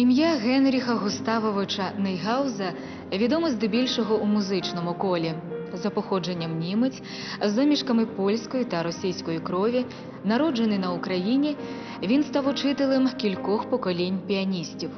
Ім'я Генріха Густавовича Нейгауза відоме здебільшого у музичному колі. За походженням німець, з замішками польської та російської крові, народжений на Україні, він став учителем кількох поколінь піаністів,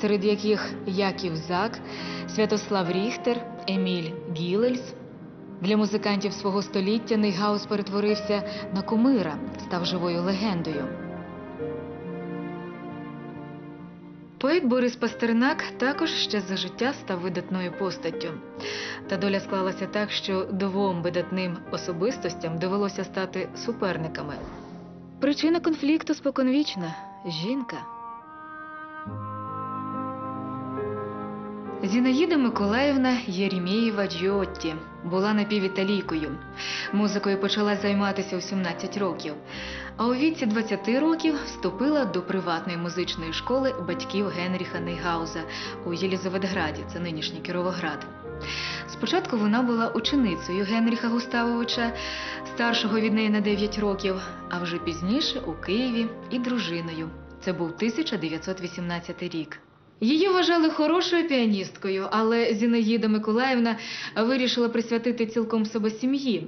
серед яких Яків Зак, Святослав Ріхтер, Еміль Гілельс. Для музикантів свого століття Нейгаус перетворився на кумира, став живою легендою. Поет Борис Пастернак також ще за життя став видатною постаттю. Та доля склалася так, що двом видатним особистостям довелося стати суперниками. Причина конфлікту споконвічна жінка. Зінаїда Миколаївна Єрімєєва Джіотті була напівіталійкою. Музикою почала займатися у 17 років, а у віці 20 років вступила до приватної музичної школи батьків Генріха Нейгауза у Єлізаветграді, це нинішній Кіровоград. Спочатку вона була ученицею Генріха Густавовича, старшого від неї на 9 років, а вже пізніше у Києві і дружиною. Це був 1918 рік. Її вважали хорошою піаністкою, але Зінаїда Миколаївна вирішила присвятити цілком себе сім'ї.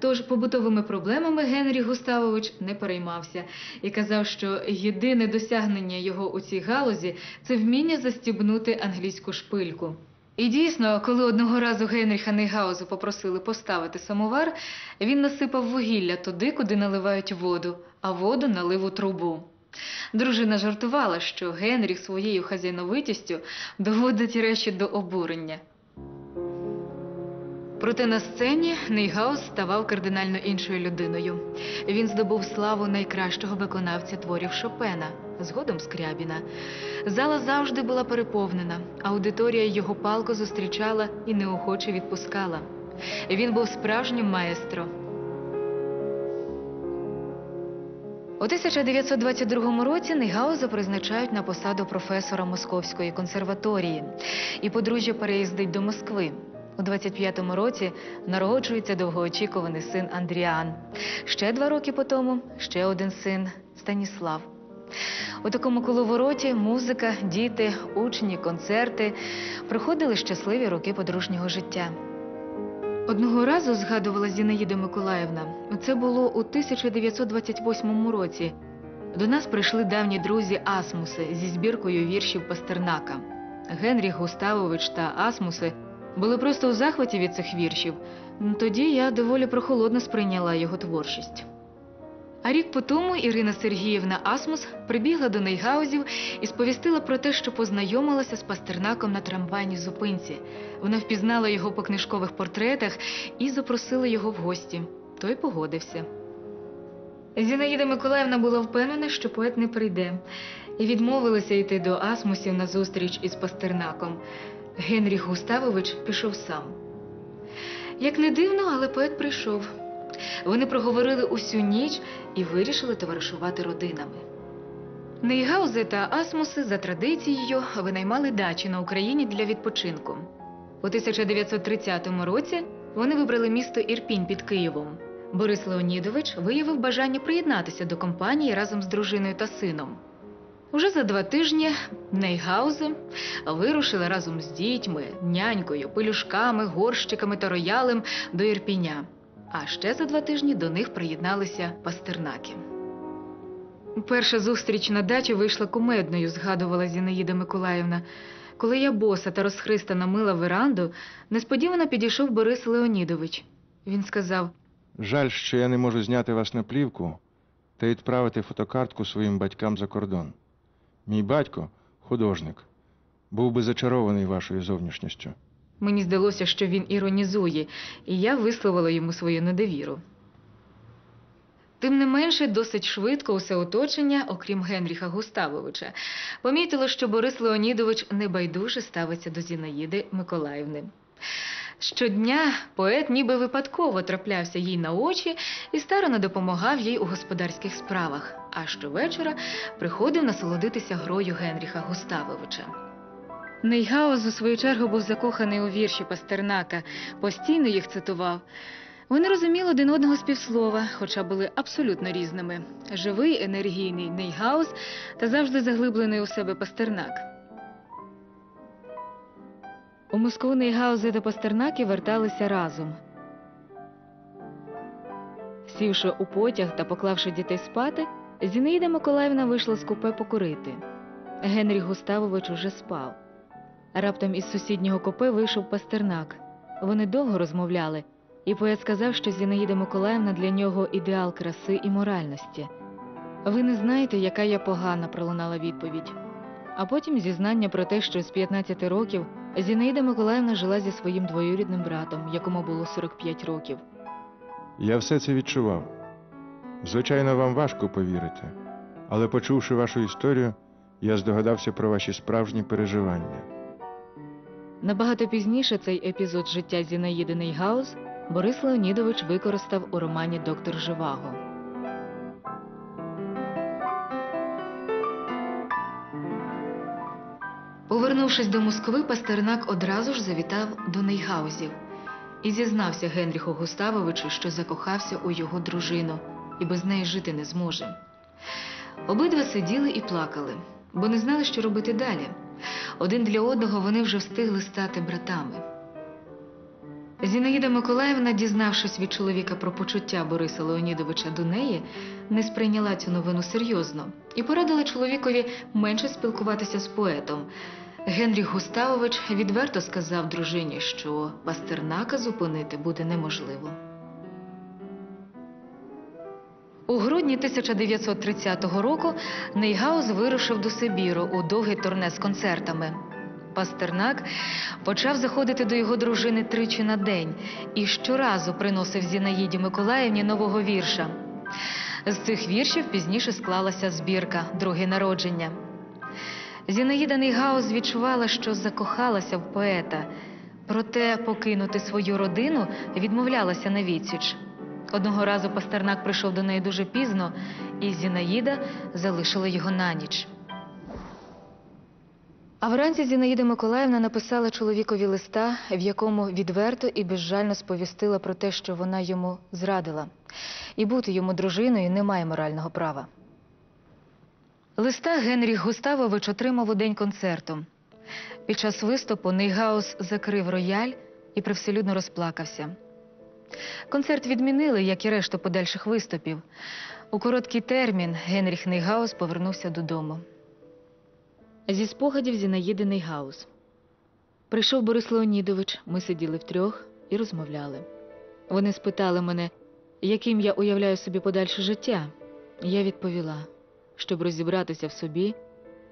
Тож побутовими проблемами Генрій Густавович не переймався і казав, що єдине досягнення його у цій галузі це вміння застібнути англійську шпильку. І дійсно, коли одного разу Генріха Нейгаузу попросили поставити самовар, він насипав вугілля туди, куди наливають воду, а воду налив у трубу. Дружина жартувала, що Генріх своєю хазяйновитістю доводить речі до обурення. Проте на сцені Нейгаус ставав кардинально іншою людиною. Він здобув славу найкращого виконавця творів Шопена, згодом Скрябіна. Зала завжди була переповнена, аудиторія його палко зустрічала і неохоче відпускала. Він був справжнім маестро. У 1922 році Нейгауза призначають на посаду професора Московської консерваторії, і подружжя переїздить до Москви. У 25-му році народжується довгоочікуваний син Андріан. Ще два роки по тому ще один син Станіслав. У такому коловороті музика, діти, учні, концерти проходили щасливі роки подружнього життя. Одного разу згадувала Зінаїда Миколаївна. Це було у 1928 році. До нас прийшли давні друзі Асмуси зі збіркою віршів Пастернака. Генріх Густавович та Асмуси були просто у захваті від цих віршів. Тоді я доволі прохолодно сприйняла його творчість. А рік по тому Ірина Сергіївна Асмус прибігла до Нейгаузів і сповістила про те, що познайомилася з Пастернаком на трамвайній зупинці. Вона впізнала його по книжкових портретах і запросила його в гості. Той погодився. Зінаїда Миколаївна була впевнена, що поет не прийде, і відмовилася йти до Асмусів на зустріч із Пастернаком. Генріх Густавович пішов сам. Як не дивно, але поет прийшов. Вони проговорили усю ніч і вирішили товаришувати родинами. Нейгаузи та Асмуси за традицією винаймали дачі на Україні для відпочинку. У 1930 році вони вибрали місто Ірпінь під Києвом. Борис Леонідович виявив бажання приєднатися до компанії разом з дружиною та сином. Уже за два тижні Нейгаузи вирушили разом з дітьми, нянькою, пелюшками, горщиками та роялем до Ірпіня. А ще за два тижні до них приєдналися пастернаки. Перша зустріч на дачі вийшла кумедною, згадувала Зінаїда Миколаївна. Коли я боса та розхристана мила веранду, несподівано підійшов Борис Леонідович. Він сказав: Жаль, що я не можу зняти вас на плівку та відправити фотокартку своїм батькам за кордон. Мій батько художник, був би зачарований вашою зовнішністю. Мені здалося, що він іронізує, і я висловила йому свою недовіру. Тим не менше, досить швидко усе оточення, окрім Генріха Густавовича, помітило, що Борис Леонідович небайдуже ставиться до Зінаїди Миколаївни. Щодня поет ніби випадково траплявся їй на очі і старано допомагав їй у господарських справах, а щовечора приходив насолодитися грою Генріха Густавовича. Нейгаус, у свою чергу, був закоханий у вірші Пастернака, постійно їх цитував. Вони розуміли один одного з півслова, хоча були абсолютно різними: живий, енергійний Нейгаус та завжди заглиблений у себе Пастернак. У Москву Нейгаузи та Пастернаки верталися разом. Сівши у потяг та поклавши дітей спати, Зінаїда Миколаївна вийшла з купе покурити. Генрій Густавович уже спав. Раптом із сусіднього купе вийшов Пастернак. Вони довго розмовляли, і поет сказав, що Зінаїда Миколаївна для нього ідеал краси і моральності. Ви не знаєте, яка я погана, пролунала відповідь. А потім зізнання про те, що з 15 років Зінаїда Миколаївна жила зі своїм двоюрідним братом, якому було 45 років. Я все це відчував. Звичайно, вам важко повірити, але почувши вашу історію, я здогадався про ваші справжні переживання. Набагато пізніше цей епізод життя Зінаїди Нейгаус Борис Леонідович використав у романі Доктор Живаго. Повернувшись до Москви, Пастернак одразу ж завітав до Нейгаузів і зізнався Генріху Густавовичу, що закохався у його дружину і без неї жити не зможе. Обидва сиділи і плакали, бо не знали, що робити далі. Один для одного вони вже встигли стати братами. Зінаїда Миколаївна, дізнавшись від чоловіка про почуття Бориса Леонідовича до неї, не сприйняла цю новину серйозно і порадила чоловікові менше спілкуватися з поетом. Генріх Густавович відверто сказав дружині, що Пастернака зупинити буде неможливо. У грудні 1930 року Нейгаус вирушив до Сибіру у довгий турне з концертами. Пастернак почав заходити до його дружини тричі на день і щоразу приносив Зінаїді Миколаївні нового вірша. З цих віршів пізніше склалася збірка Друге народження. Зінаїда Нейгаус відчувала, що закохалася в поета, проте покинути свою родину відмовлялася на відсіч. Одного разу Пастернак прийшов до неї дуже пізно, і Зінаїда залишила його на ніч. А вранці Зінаїда Миколаївна написала чоловікові листа, в якому відверто і безжально сповістила про те, що вона йому зрадила, і бути йому дружиною не має морального права. Листа Генріх Густавович отримав у день концерту. Під час виступу Нейгаус закрив рояль і привселюдно розплакався. Концерт відмінили, як і решту подальших виступів. У короткий термін Генріх Нейгаус повернувся додому. Зі спогадів Зінаїди Нейгаус. Прийшов Борис Леонідович, ми сиділи втрьох і розмовляли. Вони спитали мене, яким я уявляю собі подальше життя. Я відповіла, щоб розібратися в собі,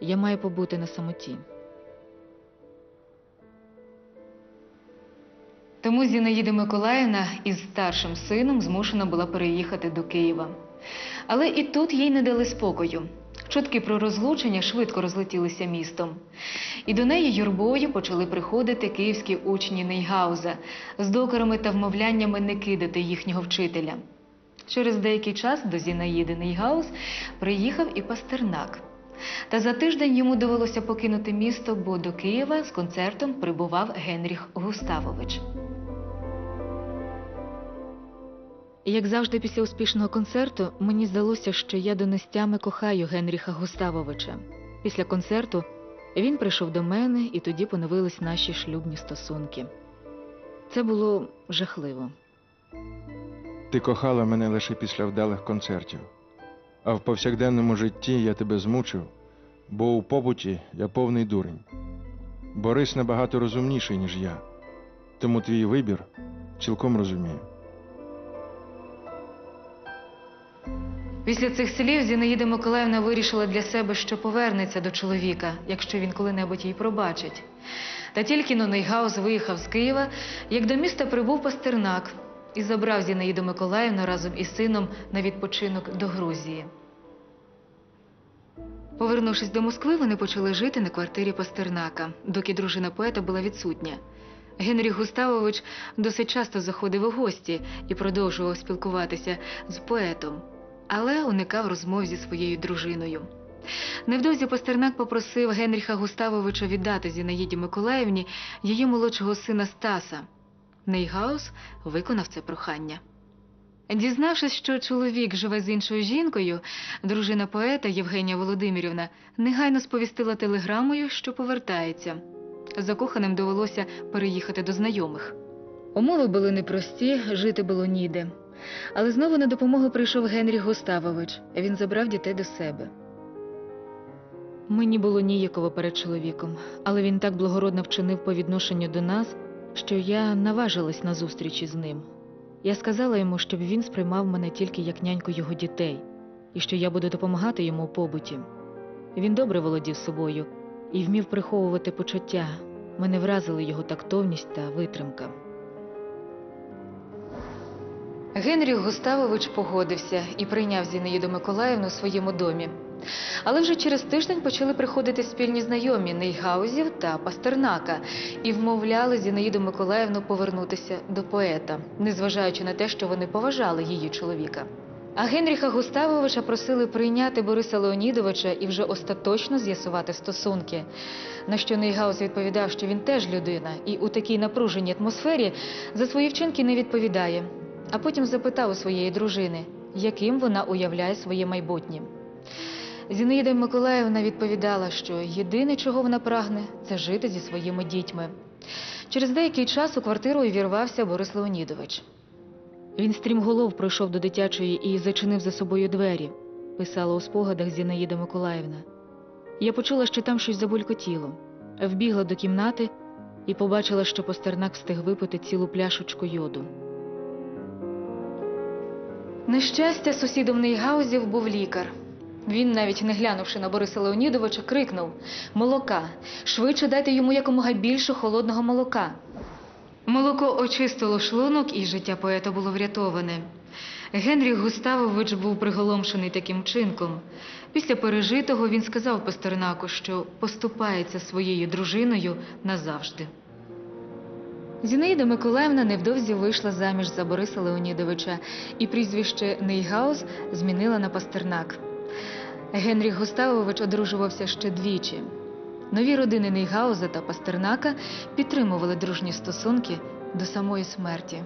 я маю побути на самоті. Тому Зінаїда Миколаївна із старшим сином змушена була переїхати до Києва. Але і тут їй не дали спокою. Чутки про розлучення швидко розлетілися містом. І до неї юрбою почали приходити київські учні Нейгауза з докорами та вмовляннями не кидати їхнього вчителя. Через деякий час до Зінаїди Нейгаус приїхав і Пастернак. Та за тиждень йому довелося покинути місто, бо до Києва з концертом прибував Генріх Густавович. Як завжди, після успішного концерту мені здалося, що я донестями кохаю Генріха Густавовича. Після концерту він прийшов до мене, і тоді поновились наші шлюбні стосунки. Це було жахливо. Ти кохала мене лише після вдалих концертів, а в повсякденному житті я тебе змучив, бо у побуті я повний дурень. Борис набагато розумніший, ніж я, тому твій вибір цілком розумію. Після цих слів Зінаїда Миколаївна вирішила для себе, що повернеться до чоловіка, якщо він коли-небудь їй пробачить. Та тільки но Нейгаус виїхав з Києва, як до міста прибув Пастернак і забрав Зінаїду Миколаївну разом із сином на відпочинок до Грузії. Повернувшись до Москви, вони почали жити на квартирі Пастернака, доки дружина поета була відсутня. Генріх Густавович досить часто заходив у гості і продовжував спілкуватися з поетом, але уникав розмов зі своєю дружиною. Невдовзі Пастернак попросив Генріха Густавовича віддати Зінаїді Миколаївні її молодшого сина Стаса. Нейгаус виконав це прохання. Дізнавшись, що чоловік живе з іншою жінкою, дружина поета Євгенія Володимирівна негайно сповістила телеграмою, що повертається. Закоханим довелося переїхати до знайомих. Умови були непрості, жити було ніде. Але знову на допомогу прийшов Генріх Густавович. Він забрав дітей до себе. Мені було ніяково перед чоловіком, але він так благородно вчинив по відношенню до нас, що я наважилась на зустрічі з ним. Я сказала йому, щоб він сприймав мене тільки як няньку його дітей, і що я буду допомагати йому у побуті. Він добре володів собою і вмів приховувати почуття. Мене вразили його тактовність та витримка. Генріх Густавович погодився і прийняв Зінаїду Миколаївну у своєму домі. Але вже через тиждень почали приходити спільні знайомі Нейгаузів та Пастернака і вмовляли Зінаїду Миколаївну повернутися до поета, незважаючи на те, що вони поважали її чоловіка. А Генріха Густавовича просили прийняти Бориса Леонідовича і вже остаточно з'ясувати стосунки. На що Нейгаус відповідав, що він теж людина, і у такій напруженій атмосфері за свої вчинки не відповідає. А потім запитав у своєї дружини, яким вона уявляє своє майбутнє. Зінаїда Миколаївна відповідала, що єдине, чого вона прагне, це жити зі своїми дітьми. Через деякий час у квартиру увірвався Борис Леонідович. Він стрімголов пройшов до дитячої і зачинив за собою двері, писала у спогадах Зінаїда Миколаївна. Я почула, що там щось забулькотіло. Вбігла до кімнати і побачила, що Постернак встиг випити цілу пляшечку йоду. Нещастя, сусідом Нейгаузів був лікар. Він, навіть не глянувши на Бориса Леонідовича, крикнув Молока! Швидше дайте йому якомога більше холодного молока. Молоко очистило шлунок, і життя поета було врятоване. Генріх Густавович був приголомшений таким чинком. Після пережитого він сказав Пастернаку, що поступається своєю дружиною назавжди. Зінаїда Миколаївна невдовзі вийшла заміж за Бориса Леонідовича, і прізвище Нейгаус змінила на Пастернак. Генріх Густавович одружувався ще двічі. Нові родини Нейгауза та Пастернака підтримували дружні стосунки до самої смерті.